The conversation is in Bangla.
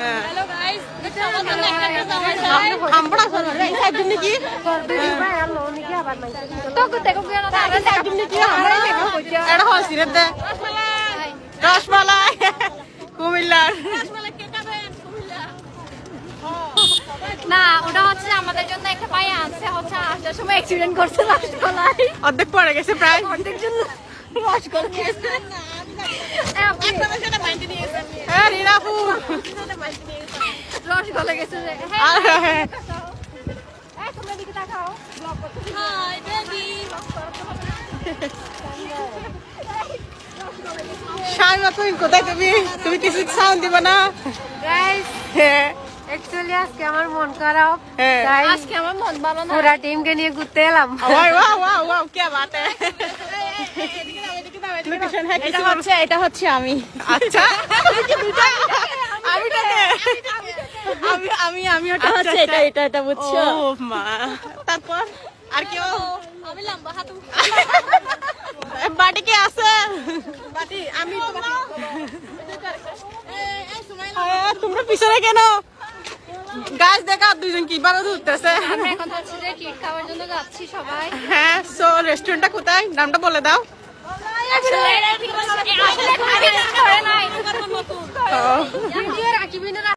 হ্যাঁ একটা একটা আমরা না নিয়ে রসমালাই ওটা হচ্ছে আমাদের জন্য একটা পায়ে আনছে হচ্ছে আসার সময় অ্যাক্সিডেন্ট করছে রসগোল্লাই অর্ধেক পড়ে গেছে প্রায় অর্ধেক জন্য রসগোল্লা খেয়েছে হ্যাঁ রিনাফু লেগেছে শামিমা হ্যাঁ, হ্যাঁ, হ্যাঁ। তুমি কোথায়? তুমি তুমি কিছু সাউন্ড দিবা না? হ্যাঁ। অ্যাকচুয়ালি আজকে আমার মন খারাপ। তাই আজকে আমার মন ভালো না। পুরো টিমকে নিয়ে ঘুরতে এলাম। ওয়াও ওয়াও ওয়াও কি বাত এটা হচ্ছে এটা হচ্ছে আমি। আচ্ছা। আমি আমি আমি আমি ওটা হচ্ছে এটা এটা এটা বুঝছ? ও মা। তারপর আর কেউ? আমি লম্বা হাত বাড়ি কে আছে? বাড়ি আমি তোমরা পিছনে কেন? গাছ দেখা দুইজন কি বারো ধরতেছে আমরা এখন হচ্ছে যে ট্রিট খাওয়ার জন্য যাচ্ছি সবাই। হ্যাঁ সো রেস্টুরেন্টটা কোথায়? নামটা বলে দাও। আসলে